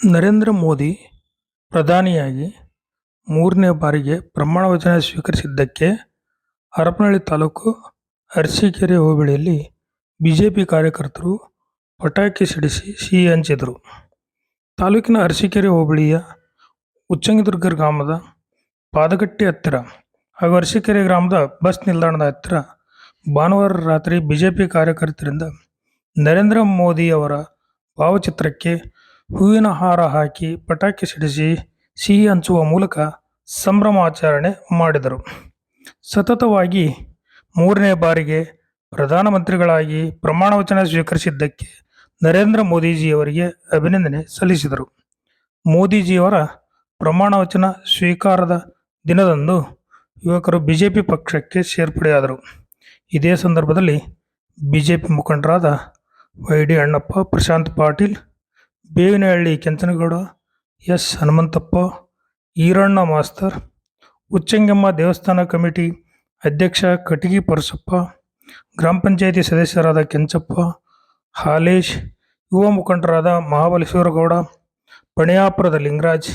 ನರೇಂದ್ರ ಮೋದಿ ಪ್ರಧಾನಿಯಾಗಿ ಮೂರನೇ ಬಾರಿಗೆ ಪ್ರಮಾಣ ವಚನ ಸ್ವೀಕರಿಸಿದ್ದಕ್ಕೆ ಹರಪನಹಳ್ಳಿ ತಾಲೂಕು ಅರಸೀಕೆರೆ ಹೋಬಳಿಯಲ್ಲಿ ಬಿ ಜೆ ಪಿ ಕಾರ್ಯಕರ್ತರು ಪಟಾಕಿ ಸಿಡಿಸಿ ಸಿಹಿ ಹಂಚಿದರು. ತಾಲೂಕಿನ ಅರಸೀಕೆರೆ ಹೋಬಳಿಯ ಉಚ್ಚಂಗಿದುರ್ಗ ಗ್ರಾಮದ ಪಾದಗಟ್ಟಿ ಹತ್ತಿರ ಹಾಗೂ ಅರಸೀಕೆರೆ ಗ್ರಾಮದ ಬಸ್ ನಿಲ್ದಾಣದ ಹತ್ತಿರ ಭಾನುವಾರ ರಾತ್ರಿ ಬಿ ಜೆ ಪಿ ಕಾರ್ಯಕರ್ತರಿಂದ ನರೇಂದ್ರ ಮೋದಿಯವರ ಭಾವಚಿತ್ರಕ್ಕೆ ಹೂವಿನ ಹಾರ ಹಾಕಿ ಪಟಾಕಿ ಸಿಡಿಸಿ ಸಿಹಿ ಹಂಚುವ ಮೂಲಕ ಸಂಭ್ರಮಾಚರಣೆ ಮಾಡಿದರು. ಸತತವಾಗಿ ಮೂರನೇ ಬಾರಿಗೆ ಪ್ರಧಾನಮಂತ್ರಿಗಳಾಗಿ ಪ್ರಮಾಣ ವಚನ ಸ್ವೀಕರಿಸಿದ್ದಕ್ಕೆ ನರೇಂದ್ರ ಮೋದಿಜಿಯವರಿಗೆ ಅಭಿನಂದನೆ ಸಲ್ಲಿಸಿದರು. ಮೋದಿಜಿಯವರ ಪ್ರಮಾಣ ವಚನ ಸ್ವೀಕಾರದ ದಿನದಂದು ಯುವಕರು ಬಿಜೆಪಿ ಪಕ್ಷಕ್ಕೆ ಸೇರ್ಪಡೆಯಾದರು. ಇದೇ ಸಂದರ್ಭದಲ್ಲಿ ಬಿಜೆಪಿ ಮುಖಂಡರಾದ Y D Annappa, Prashant Patil Bevinahalli Kenchanagouda S. Hanumanthappa, Iranna master, Ucchangamma ದೇವಸ್ಥಾನ ಕಮಿಟಿ ಅಧ್ಯಕ್ಷ ಕಟಗಿ ಪರಸಪ್ಪ, ಗ್ರಾಮ ಪಂಚಾಯಿತಿ ಸದಸ್ಯರಾದ ಕೆಂಚಪ್ಪ, ಹಾಲೇಶ್, ಯುವ ಮುಖಂಡರಾದ Mahabaleshwaragouda, ಪಣಿಯಾಪುರದ Lingaraj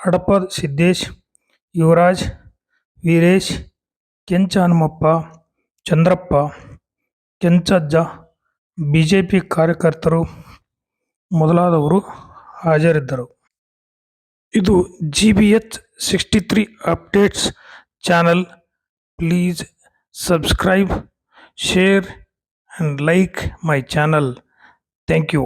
Hadapa Siddesh, Yuvaraj, Veeresh, Kencha Hanumappa, Chandrappa, Kenchajja B J P ಕಾರ್ಯಕರ್ತರು ಮೊದಲಾದವರು ಹಾಜರಿದ್ದರು. ಇದು G B H sixty three updates channel please subscribe share and like my channel thank you